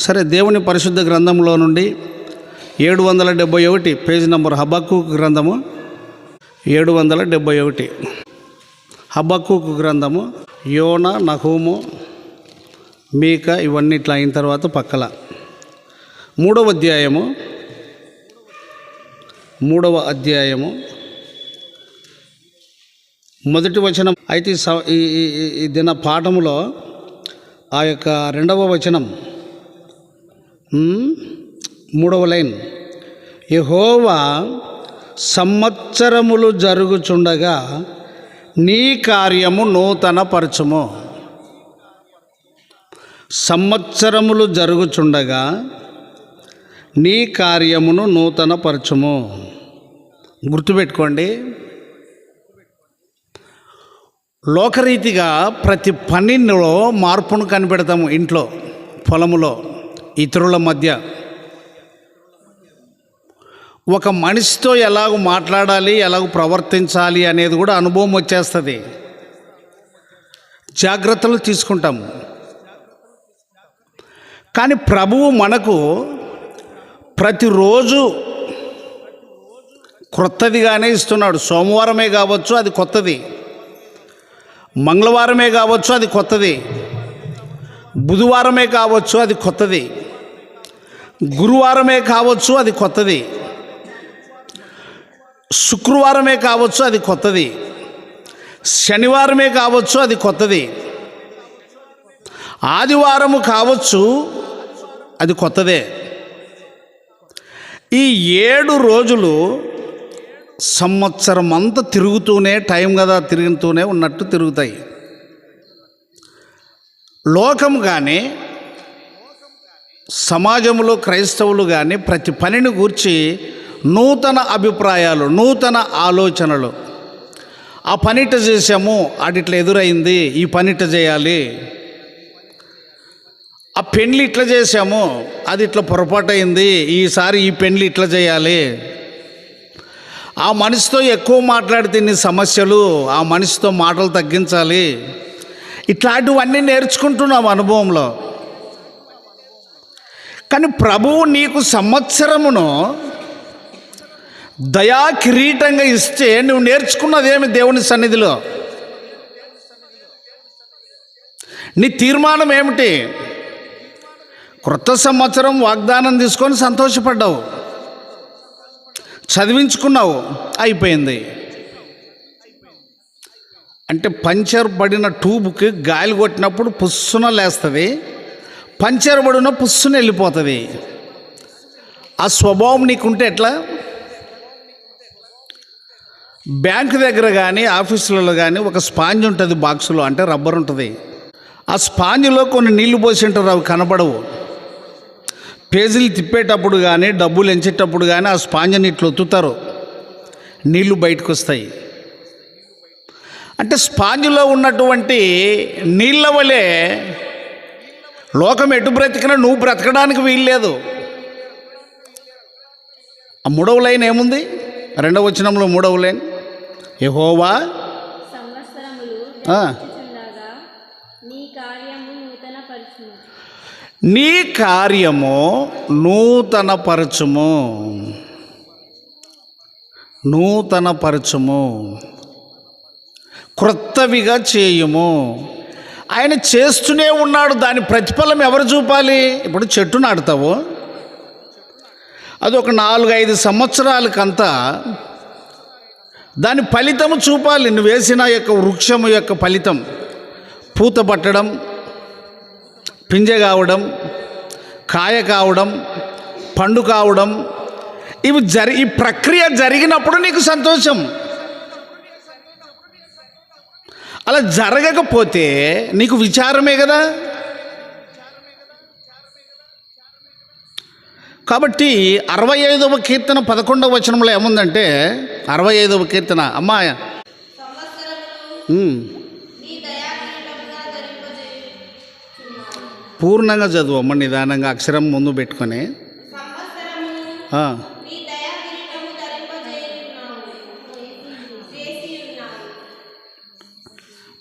సరే దేవుని పరిశుద్ధ గ్రంథంలో నుండి ఏడు వందల డెబ్బై ఒకటి పేజ్ నంబర్ హబక్కు గ్రంథము. ఏడు వందల డెబ్బై ఒకటి. హబక్కు గ్రంథము యోన నహూము మీక ఇవన్నీ ఇట్లా అయిన తర్వాత పక్కల. మూడవ అధ్యాయము. మూడవ అధ్యాయము. మొదటి వచనం అయితే ఈ దిన పాఠములో ఆ యొక్క రెండవ వచనం మూడవ లైన్. యహోవా సంవత్సరములు జరుగుచుండగా నీ కార్యము నూతన పరచుము సంవత్సరములు జరుగుచుండగా నీ కార్యమును నూతనపరచుము. గుర్తుపెట్టుకోండి. లోకరీతిగా ప్రతి పనిలో మార్పును కనిపెడతాము ఇంట్లో పొలములో. ఇతరుల మధ్య. ఒక మనిషితో ఎలాగ మాట్లాడాలి ఎలాగ ప్రవర్తించాలి అనేది కూడా అనుభవం వచ్చేస్తుంది. జాగ్రత్తలు తీసుకుంటాము కానీ ప్రభువు మనకు ప్రతిరోజు క్రొత్తదిగానే ఇస్తున్నాడు. సోమవారమే కావచ్చు అది కొత్తది. మంగళవారమే కావచ్చు అది కొత్తది. బుధవారమే కావచ్చు అది కొత్తది. గురువారమే కావచ్చు అది కొత్తది. శుక్రవారమే కావచ్చు అది కొత్తది. శనివారమే కావచ్చు అది కొత్తది. ఆదివారము కావచ్చు అది కొత్తదే. ఈ ఏడు రోజులు సంవత్సరం అంతా తిరుగుతూనే టైం కదా తిరుగుతూనే ఉన్నట్టు తిరుగుతాయి. లోకం కానీ సమాజంలో క్రైస్తవులు కానీ ప్రతి పనిని గూర్చి నూతన అభిప్రాయాలు నూతన ఆలోచనలు. ఆ పనిట చేసాము అడిట్లా ఎదురైంది ఈ పనిట చేయాలి. ఆ పెళ్ళి ఇట్లా చేసాము అది ఇట్లా పొరపాటైంది ఈసారి ఈ పెళ్ళి ఇట్లా చేయాలి. ఆ మనిషితో ఎక్కువ మాట్లాడితే నీ సమస్యలు ఆ మనిషితో మాటలు తగ్గించాలి. ఇట్లాంటివన్నీ నేర్చుకుంటున్నాం అనుభవంలో. కానీ ప్రభువు నీకు సంవత్సరమును దయా కిరీటంగా ఇస్తే నువ్వు నేర్చుకున్నదేమి దేవుని సన్నిధిలో? నీ తీర్మానం ఏమిటి? క్రొత్త సంవత్సరం వాగ్దానం తీసుకొని సంతోషపడ్డావు. చదివించుకున్నావు. అయిపోయింది. అంటే పంచర్ పడిన ట్యూబ్కి గాలి కొట్టినప్పుడు పుస్సున లేస్తుంది. పంచర్ పడిన వెళ్ళిపోతుంది. ఆ స్వభావం నీకుంటే ఎట్లా? బ్యాంక్ దగ్గర కానీ ఆఫీసులలో కానీ ఒక స్పాంజ్ ఉంటుంది బాక్సులో అంటే రబ్బర్ ఉంటుంది. ఆ స్పాంజ్లో కొన్ని నీళ్ళు పోసి ఉంటారు అవి కనపడవు. పేజీలు తిప్పేటప్పుడు కానీ డబ్బులు ఎంచేటప్పుడు కానీ ఆ స్పాంజ్ని ఇట్లా ఒత్తుతారు. నీళ్ళు బయటకు వస్తాయి అంటే స్పాంజ్లో ఉన్నటువంటి నీళ్ళ వలె లోకం ఎటు బ్రతికినా నువ్వు బ్రతకడానికి వీల్లేదు. ఆ మూడవ లైన్ ఏముంది? రెండవ వచనంలో మూడవ లైన్. యహోవా సంవత్సరములు ఆ. జరుగుచుండగా నీ కార్యము నూతన పరచుము నీ కార్యము నూతన పరచుము నూతన పరచుము క్రొత్తవిగా చేయుము. ఆయన చేస్తూనే ఉన్నాడు. దాని ప్రతిఫలం ఎవరు చూపాలి? ఇప్పుడు చెట్టు నాటుతావు. అది ఒక నాలుగు ఐదు సంవత్సరాలకంతా దాని ఫలితము చూపాలి. నువ్వు వేసిన యొక్క వృక్షము యొక్క ఫలితం. పూత పట్టడం పింజ కావడం కాయ కావడం పండు కావడం ఇవి జరి ఈ ప్రక్రియ జరిగినప్పుడు నీకు సంతోషం. అలా జరగకపోతే నీకు విచారమే కదా? కాబట్టి అరవై ఐదవ కీర్తన పదకొండవ వచనంలో ఏముందంటే అరవై ఐదవ కీర్తన అమ్మా పూర్ణంగా చదువు అమ్మ నిదానంగా అక్షరం ముందు పెట్టుకొని.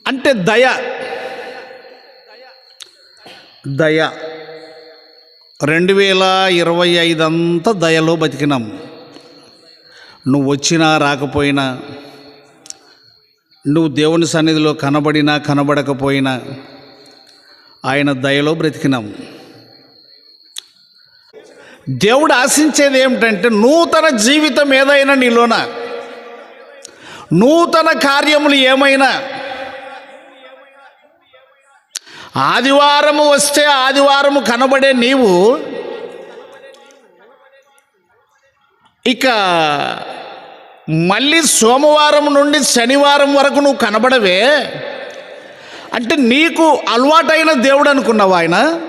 అంటే దయ. దయ. రెండు వేల ఇరవై ఐదు అంతా దయలో బతికినాం. నువ్వు వచ్చినా రాకపోయినా నువ్వు దేవుని సన్నిధిలో కనబడినా కనబడకపోయినా ఆయన దయలో బ్రతికినాం. దేవుడు ఆశించేది ఏమిటంటే నూతన జీవితం ఏదైనా నీలోన? నూతన కార్యములు ఏమైనా? ఆదివారము వస్తే ఆదివారము కనబడే నీవు. ఇక మళ్ళీ సోమవారం నుండి శనివారం వరకు నువ్వు కనబడవే. అంటే నీకు అలవాటైన దేవుడు అనుకున్నావు ఆయన?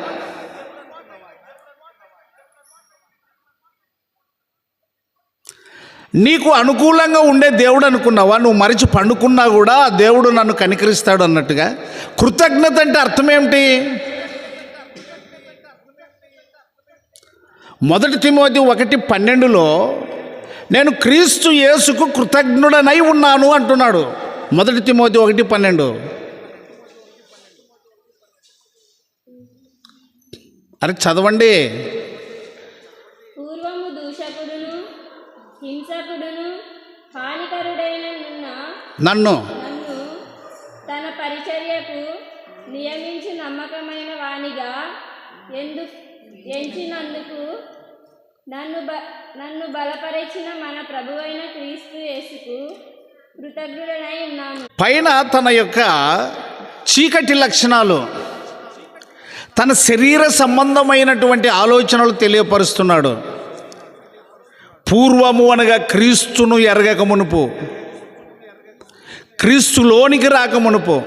నీకు అనుకూలంగా ఉండే దేవుడు అనుకున్నావా? నువ్వు మరిచి పండుకున్నా కూడా ఆ దేవుడు నన్ను కనికరిస్తాడు అన్నట్టుగా? కృతజ్ఞత అంటే అర్థం ఏమిటి మొదటి తిమోతి ఒకటి పన్నెండులో నేను క్రీస్తు యేసుకు కృతజ్ఞుడనై ఉన్నాను అంటున్నాడు. మొదటి తిమోతి ఒకటి పన్నెండు. అరే చదవండి. నన్ను తన పరిచర్యకు నియమించి నమ్మకమైన వానిగా ఎందు ఎంచినందుకు నన్ను బ నన్ను బలపరిచిన మన ప్రభువైన క్రీస్తు యేసుకు కృతజ్ఞుడనై ఉన్నాను. పైన తన యొక్క చీకటి లక్షణాలు తన శరీర సంబంధమైనటువంటి ఆలోచనలు తెలియపరుస్తున్నాడు. పూర్వము అనగా క్రీస్తును ఎరగక మునుపు క్రీస్తులోనికి రాక మునుపు.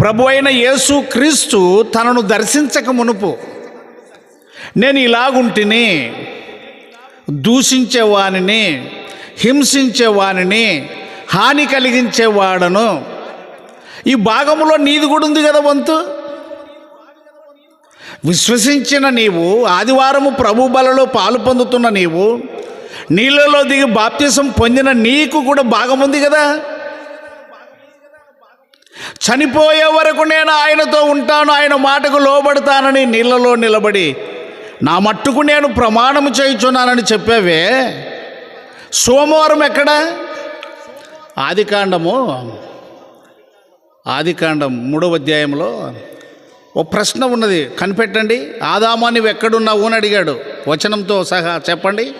ప్రభు అయిన యేసు క్రీస్తు తనను దర్శించక మునుపు. నేను ఇలాగుంటిని దూషించేవానిని హింసించేవానిని హాని కలిగించేవాడను. ఈ భాగంలో నీది కూడా ఉంది కదా వంతు? విశ్వసించిన నీవు ఆదివారము ప్రభు బలలో పాలు పొందుతున్న నీవు నీళ్ళలో దిగి బాప్తిసం పొందిన నీకు కూడా భాగం ఉంది కదా? చనిపోయే వరకు నేను ఆయనతో ఉంటాను ఆయన మాటకు లోబడతానని నీళ్ళలో నిలబడి నా మట్టుకు నేను ప్రమాణము చేయుచున్నానని చెప్పావే? సోమవారం ఎక్కడ? ఆదికాండము ఆదికాండం మూడవ అధ్యాయంలో ఓ ప్రశ్న ఉన్నది కనిపెట్టండి. ఆదామా నువ్వు ఎక్కడున్నావు అని అడిగాడు. వచనంతో సహా చెప్పండి.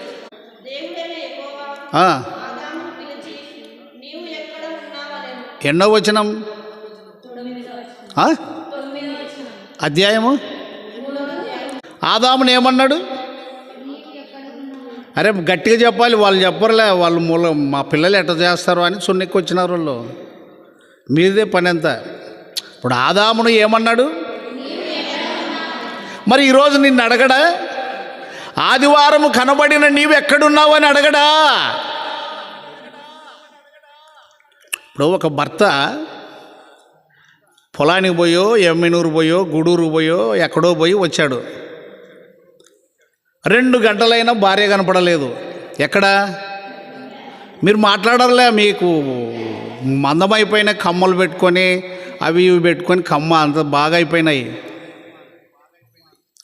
ఎన్నో వచనం? అధ్యాయము? ఆదాముని ఏమన్నాడు? అరే గట్టిగా చెప్పాలి వాళ్ళు చెప్పరులే వాళ్ళు మూల మా పిల్లలు ఎట్ట చేస్తారు అని సున్నెక్కి వచ్చినారు వాళ్ళు. మీదే పని ఎంత ఇప్పుడు ఆదామును ఏమన్నాడు? మరి ఈరోజు నిన్ను అడగడా? ఆదివారం కనబడిన నీవు ఎక్కడున్నావు అని అడగడా? ఇప్పుడు ఒక భర్త పొలానికి పోయో ఎమ్మినూరు పోయో గూడూరు పోయో ఎక్కడో పోయి వచ్చాడు. రెండు గంటలైనా భార్య కనపడలేదు. ఎక్కడ? మీరు మాట్లాడరులే మీకు. మందమైపోయిన కమ్మలు పెట్టుకొని అవి ఇవి పెట్టుకొని కమ్మ అంత బాగా అయిపోయినాయి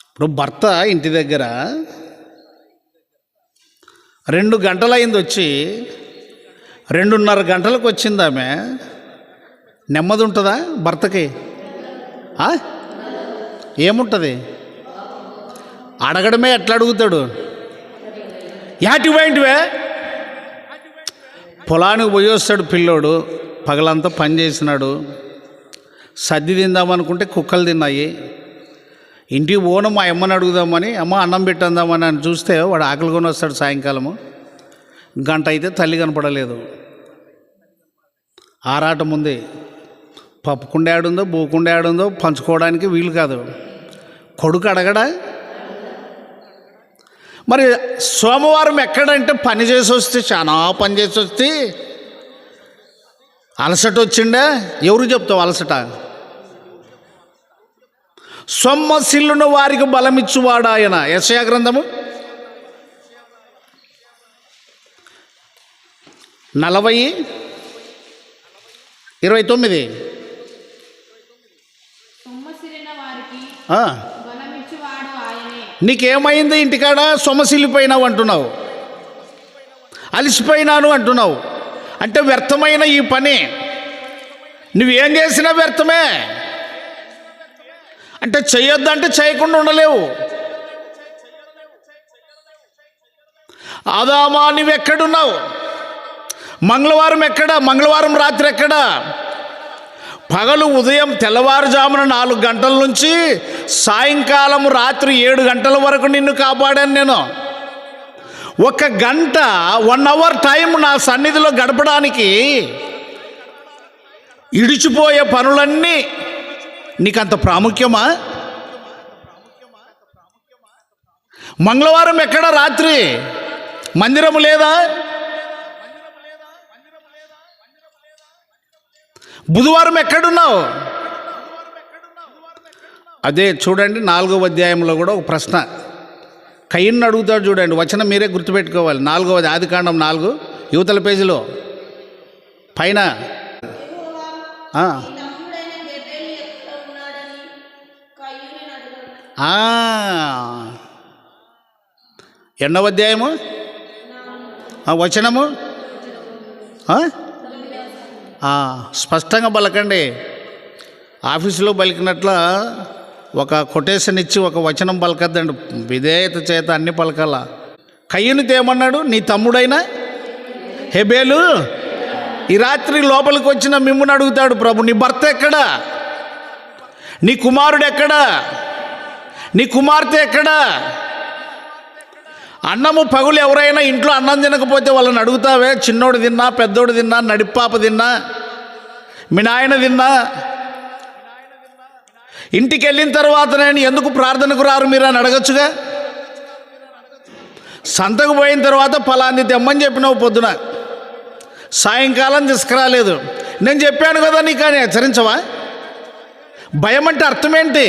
ఇప్పుడు భర్త ఇంటి దగ్గర రెండు గంటలైంది వచ్చి రెండున్నర గంటలకు వచ్చింది ఆమె నెమ్మది ఉంటుందా భర్తకి? ఆ? ఏముంటుంది? అడగడమే ఎట్లా అడుగుతాడు యాటి పోయింటివే? పొలానికి పోయి వస్తాడు పిల్లోడు పగలంతా పని చేసినాడు సద్ది తిందామనుకుంటే కుక్కలు తిన్నాయి. ఇంటికి పోను మా అమ్మని అడుగుదామని అమ్మ అన్నం పెట్టందామని అని చూస్తే వాడు ఆకలి కొని వస్తాడు సాయంకాలము. గంట అయితే తల్లి కనపడలేదు. ఆరాటం ఉంది పప్పుకుండా ఆడుందో బూకుండ ఆడుందో పంచుకోవడానికి వీలు కాదు. కొడుకు అడగడా? మరి సోమవారం ఎక్కడంటే పని చేసి వస్తే చాలా పని చేసి వస్తే అలసట వచ్చిండే? ఎవరు చెప్తావు అలసట? సొమ్మసిల్లును వారికి బలమిచ్చువాడు ఆయన? యశయా గ్రంథము. నలభై ఇరవై తొమ్మిది. నీకేమైంది ఇంటికాడ? సొమసిల్లిపోయినావు అంటున్నావు. అలసిపోయినాను అంటున్నావు. అంటే వ్యర్థమైన ఈ పని. నువ్వేం చేసినా వ్యర్థమే. అంటే చెయ్యొద్దంటే చేయకుండా ఉండలేవు. ఆదామా నువ్వెక్కడున్నావు? మంగళవారం ఎక్కడ? మంగళవారం రాత్రి ఎక్కడ? పగలు ఉదయం తెల్లవారుజామున నాలుగు గంటల నుంచి సాయంకాలం రాత్రి ఏడు గంటల వరకు నిన్ను కాపాడాను నేను. ఒక గంట వన్ అవర్ టైం నా సన్నిధిలో గడపడానికి ఇడిచిపోయే పనులన్నీ నీకు అంత ప్రాముఖ్యమా? మంగళవారం ఎక్కడ? రాత్రి మందిరము లేదా? బుధవారం ఎక్కడున్నావు? అదే చూడండి నాలుగవ అధ్యాయంలో కూడా ఒక ప్రశ్న. కయ్యను అడుగుతాడు చూడండి వచనం మీరే గుర్తుపెట్టుకోవాలి. నాలుగవది ఆది కాండం నాలుగు యువతల పేజీలో. పైన. ఎన్నో ఎన్నవ అధ్యాయము? వచనము? ఆ, స్పష్టంగా పలకండి. ఆఫీసులో పలికినట్ల ఒక కొటేషన్ ఇచ్చి ఒక వచనం పలకద్దండి. విధేయత చేత అన్ని పలకాల. కయ్యనితో ఏమన్నాడు నీ తమ్ముడైనా? హెబేలు ఈ రాత్రి లోపలికి వచ్చిన మిమ్ముని అడుగుతాడు ప్రభు నీ భర్త ఎక్కడా? నీ కుమారుడు ఎక్కడా? నీ కుమార్తె ఎక్కడా? అన్నము పగులు ఎవరైనా ఇంట్లో అన్నం తినకపోతే వాళ్ళని అడుగుతావే చిన్నోడు తిన్నా పెద్దోడు తిన్నా నడిపాప తిన్నా మీ నాయన తిన్నా ఇంటికి వెళ్ళిన తర్వాత నేను ఎందుకు ప్రార్థనకు రారు మీరు? అని అడగచ్చుగా. సంతకు పోయిన తర్వాత ఫలాంది తెమ్మని చెప్పినావు పొద్దున సాయంకాలం తీసుకురాలేదు. నేను చెప్పాను కదా నీకు అని హెచ్చరించవా? భయం అంటే అర్థమేంటి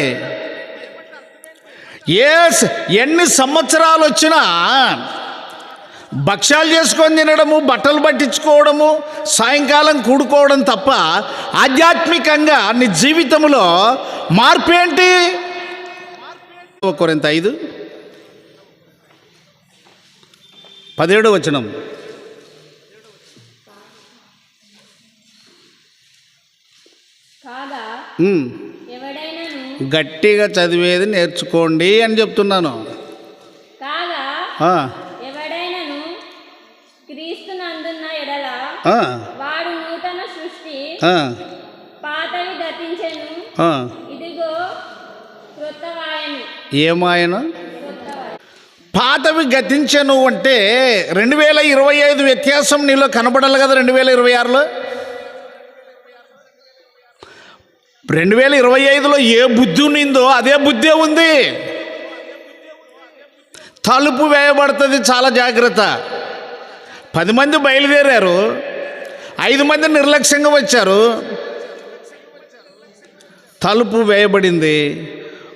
ఎస్ ఎన్ని సంవత్సరాలు వచ్చినా భక్ష్యాలు చేసుకొని తినడము బట్టలు పట్టించుకోవడము సాయంకాలం కూడుకోవడం తప్ప ఆధ్యాత్మికంగా నీ జీవితంలో మార్పు ఏంటి? కొరింత ఐదు. పదిహేడు వచనం. ఎవడైనను గట్టిగా చదివేది నేర్చుకోండి అని చెప్తున్నాను. వాడు నూతన సృష్టి పాతవి గతించెను. ఇదిగో ఏమాయన? క్రొత్తవాయను. పాతవి గతించను అంటే రెండు వేల ఇరవై ఐదు వ్యత్యాసం నీలో కనబడాలి కదా రెండు వేల ఇరవై ఆరులో? రెండు వేల ఇరవై ఐదులో ఏ బుద్ధి ఉన్నిందో అదే బుద్ధే ఉంది. తలుపు వేయబడుతుంది చాలా జాగ్రత్త. పది మంది బయలుదేరారు. ఐదు మంది నిర్లక్ష్యంగా వచ్చారు. తలుపు వేయబడింది.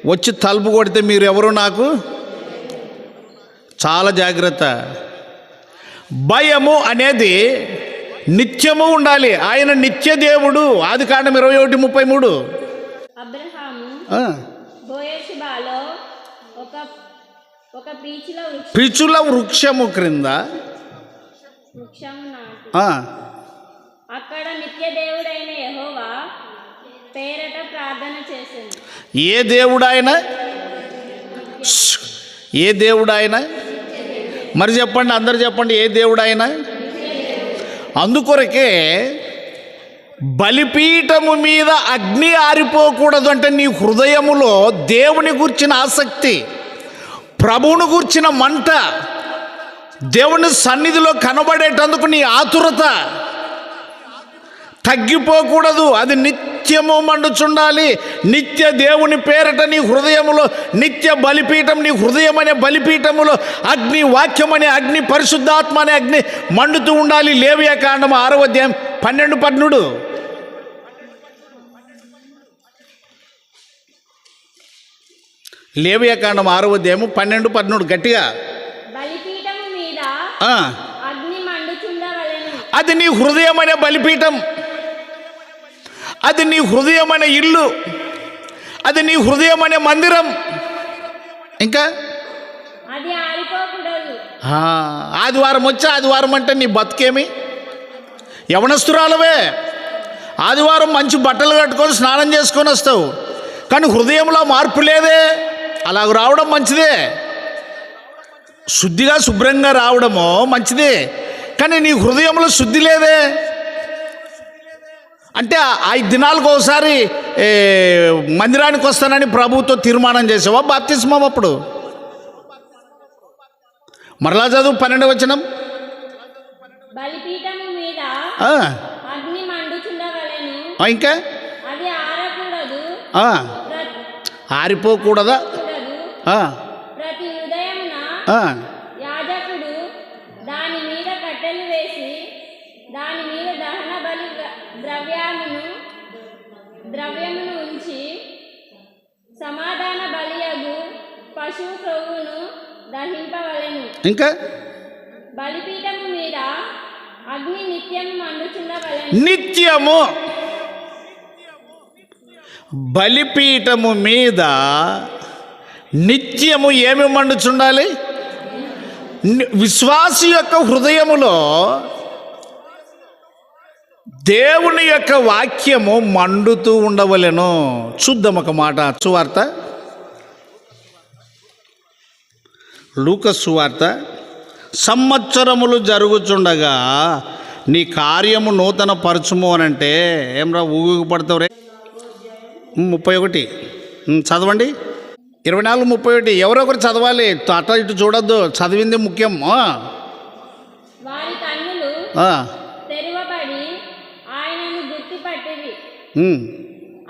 వచ్చి తలుపు కొడితే మీరు ఎవరు నాకు? చాలా జాగ్రత్త. భయము అనేది నిత్యము ఉండాలి. ఆయన నిత్య దేవుడు. ఆది కాండం ఇరవై ఒకటి ముప్పై మూడు. పీచుల వృక్ష పిచుల వృక్షము క్రింద. అక్కడ నిత్య దేవుడైన యెహోవా పేరట ప్రార్థన చేసింది. ఏ దేవుడు ఆయన ష్. ఏ దేవుడు ఆయన మరి చెప్పండి అందరు చెప్పండి ఏ దేవుడు ఆయన అందుకొరకే బలిపీఠము మీద అగ్ని ఆరిపోకూడదు అంటే నీ హృదయములో దేవుని గుర్చిన ఆసక్తి ప్రభువును గుర్చిన మంట దేవుని సన్నిధిలో కనబడేటందుకు నీ ఆతురత తగ్గిపోకూడదు. అది నిత్యము మండుచుండాలి. నిత్య దేవుని పేరట నీ హృదయములో నిత్య బలిపీఠం నీ హృదయం అనే బలిపీఠములో అగ్ని వాక్యం అనే అగ్ని పరిశుద్ధాత్మ అనే అగ్ని మండుతూ ఉండాలి. లేవియా కాండం ఆరో అధ్యాయం పన్నెండు పద్నుడు. లేవియా కాండం ఆరో అధ్యాయము పన్నెండు పద్నుడు గట్టిగా. అది నీ హృదయం అనే బలిపీఠం. అది నీ హృదయం అనే ఇల్లు. అది నీ హృదయం అనే మందిరం. ఇంకా? ఆదివారం వచ్చి? ఆదివారం అంటే నీ బతుకేమి? యవనస్తురాలవే. ఆదివారం మంచి బట్టలు కట్టుకొని స్నానం చేసుకొని వస్తావు. కానీ హృదయంలో మార్పు లేదే. అలాగ రావడం మంచిదే. శుద్ధిగా శుభ్రంగా రావడము మంచిదే. కానీ నీ హృదయంలో శుద్ధి లేదే. అంటే ఐదు దినాలకు ఒకసారి మందిరానికి వస్తానని ప్రభుత్వం తీర్మానం చేసావా? బాప్తిస్మం అప్పుడు. మరలా చదువు పన్నెండు వచనం. ఇంకా? ఆరిపోకూడదా? పశువు క్రొవ్వును దహింపవలెను. ఇంకా? బలిపీఠము మీద అగ్ని నిత్యము మండుచుండవలెను. నిత్యము. బలిపీఠము మీద నిత్యము ఏమి మండుచుండాలి? విశ్వాసి యొక్క హృదయములో దేవుని యొక్క వాక్యము మండుతూ ఉండవలెను. చూద్దాం ఒక మాట సువార్త లూకస్ సువార్త సంవత్సరములు జరుగుచుండగా నీ కార్యము నూతన పరచుము అని అంటే ఏమ్రా ఊగికి పడతావు రే ముప్పై ఒకటి చదవండి. ఇరవై నాలుగు ముప్పై ఒకటి ఎవరొకరు చదవాలి. అట్లా ఇటు చూడొద్దు. చదివింది ముఖ్యం.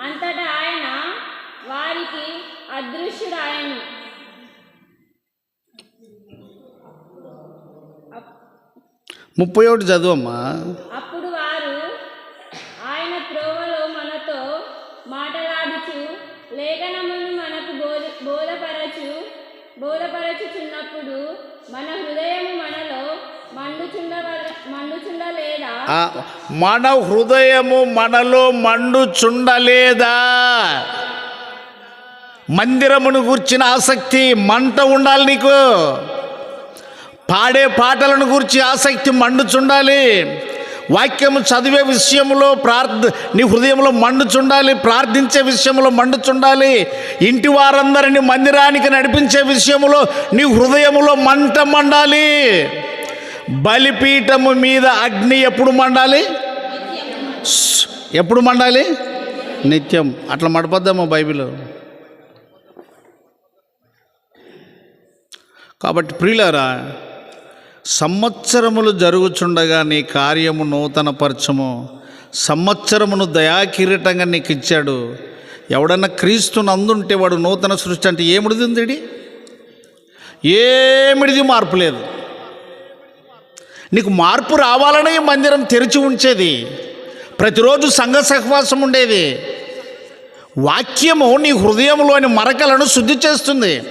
అంతటా ఆయన వారికి అదృశ్యుడాయను ముప్పై ఒకటి చదువమ్మా. అప్పుడు వారు ఆయన త్రోవలో మనతో మాటలాడుచు లేఖనమును మనకు బోధ బోధపరచు బోధపరచుచున్నప్పుడు మన హృదయము మనలో మండుచుండలేదా? మన హృదయము మనలో మండుచుండలేదా? మందిరమును గూర్చిన ఆసక్తి మంట ఉండాలి నీకు. పాడే పాటలను గురించి ఆసక్తి మండుచుండాలి. వాక్యము చదివే విషయంలో ప్రార్థ నీ హృదయంలో మండుచుండాలి ప్రార్థించే విషయంలో మండుచుండాలి. ఇంటి వారందరిని మందిరానికి నడిపించే విషయంలో నీ హృదయంలో మంట మండాలి. బలిపీఠము మీద అగ్ని ఎప్పుడు మండాలి? ఎప్పుడు మండాలి? నిత్యం. అట్లా మడపద్దామా బైబిల్. కాబట్టి ప్రియులారా సంవత్సరములు జరుగుచుండగా నీ కార్యము నూతనపరచము. సంవత్సరమును దయాకిరీటంగా నీకు ఇచ్చాడు ఎవడన్నా క్రీస్తుని అందుంటే వాడు నూతన సృష్టి అంటే ఏమిడిది ఉంది ఏమిడిది మార్పు లేదు. నీకు మార్పు రావాలనే ఈ మందిరం తెరిచి ఉంచేది. ప్రతిరోజు సంఘ సహవాసం ఉండేది. వాక్యము నీ హృదయంలోని మరకలను శుద్ధి చేస్తుంది.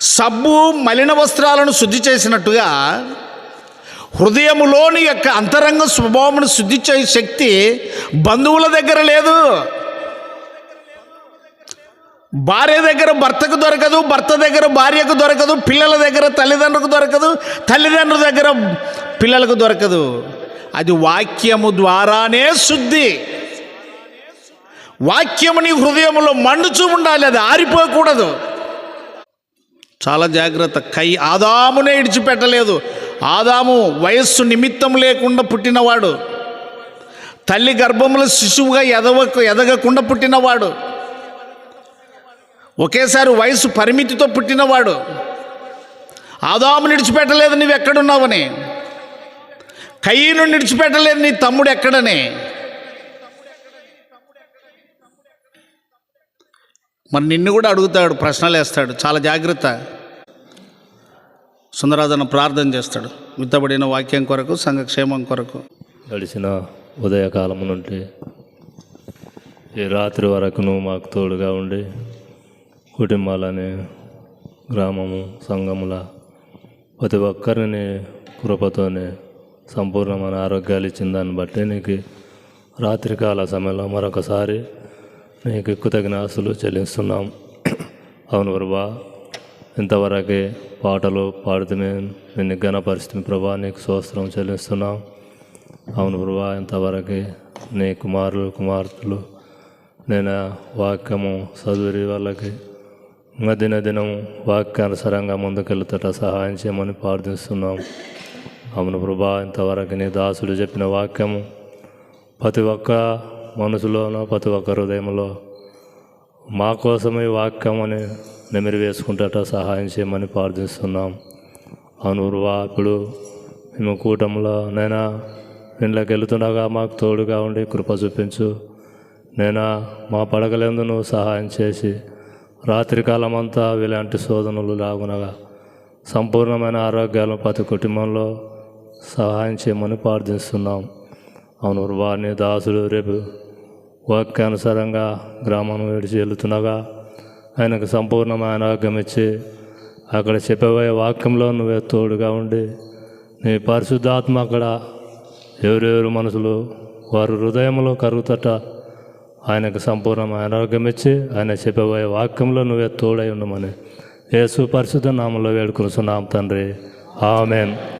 సబ్బు మలిన వస్త్రాలను శుద్ధి చేసినట్టుగా హృదయములోని యొక్క అంతరంగ స్వభావమును శుద్ధి చేసే శక్తి బంధువుల దగ్గర లేదు. భార్య దగ్గర భర్తకు దొరకదు భర్త దగ్గర భార్యకు దొరకదు పిల్లల దగ్గర తల్లిదండ్రులకు దొరకదు తల్లిదండ్రుల దగ్గర పిల్లలకు దొరకదు. అది వాక్యము ద్వారానే శుద్ధి. వాక్యము నీ హృదయంలో మండుచూ ఉండాలి అది ఆరిపోకూడదు. చాలా జాగ్రత్త. కై ఆదామునే ఇడిచిపెట్టలేదు. ఆదాము వయస్సు నిమిత్తం లేకుండా పుట్టినవాడు. తల్లి గర్భంలో శిశువుగా ఎదవ ఎదగకుండా పుట్టినవాడు. ఒకేసారి వయసు పరిమితితో పుట్టినవాడు. ఆదాము నిడిచిపెట్టలేదు నువ్వు ఎక్కడున్నావని కయ్యను నిడిచిపెట్టలేదు నీ తమ్ముడు ఎక్కడనే మరి నిన్ను కూడా అడుగుతాడు ప్రశ్నలు వేస్తాడు చాలా జాగ్రత్త. సుందరాజన ప్రార్థన చేస్తాడు మిత్తబడిన వాక్యం కొరకు సంఘక్షేమం కొరకు. గడిచిన ఉదయకాలము నుండి ఈ రాత్రి వరకును మాకు తోడుగా ఉండి కుటుంబాలని గ్రామము సంఘముల ప్రతి ఒక్కరిని కృపతోనే సంపూర్ణమైన ఆరోగ్యాలు ఇచ్చిన దాన్ని బట్టి నీకు రాత్రికాల సమయంలో మరొకసారి నీకు కృతజ్ఞాసులు చెల్లిస్తున్నాం. అవును ప్రభా ఇంతవరకే పాటలు పాడుతూనే నిన్ను ఘనపరిస్థితి ప్రభా నీకు స్వస్త్రం చెల్లిస్తున్నాం. అవును ప్రభా ఇంతవరకే నీ కుమారులు కుమార్తెలు నేను వాక్యము చదువురి వాళ్ళకి. ఇంకా దినదినం వాక్యానుసరంగా ముందుకెళ్తుట సహాయం చేయమని ప్రార్థిస్తున్నాం. అవును ప్రభా ఇంతవరకు నీ దాసుడు చెప్పిన వాక్యము ప్రతి ఒక్క మనసులోనో ప్రతి ఒక్క హృదయంలో మా కోసమే వాక్యం అని నెమిరి వేసుకుంటట సహాయం చేయమని ప్రార్థిస్తున్నాం. అవును ఇప్పుడు మేము కూటంలో నైనా ఇంట్లోకి వెళుతుండగా మాకు తోడుగా ఉండి కృప చూపించు. నేను మా పడగలందు నువ్వు సహాయం చేసి రాత్రికాలం అంతా ఇలాంటి శోధనలు లాగునగా సంపూర్ణమైన ఆరోగ్యాలను ప్రతి కుటుంబంలో సహాయం చేయమని ప్రార్థిస్తున్నాం. అవును వారిని దాసుడు రేపు వాక్యానుసారంగా గ్రామం విడిచి వెళుతుండగా ఆయనకు సంపూర్ణమైన ఆరోగ్యం ఇచ్చి అక్కడ చెప్పబోయే వాక్యంలో నువ్వే తోడుగా ఉండి నీ పరిశుద్ధాత్మ అక్కడ ఎవరెవరు మనసులు వారు హృదయంలో కరుగుతట ఆయనకు సంపూర్ణమైన ఆరోగ్యం ఇచ్చి ఆయన చెప్పబోయే వాక్యంలో నువ్వే తోడై ఉండమని యేసు పరిశుద్ధ నామంలో వేడుకొనుచున్నాం తండ్రి. ఆమెన్.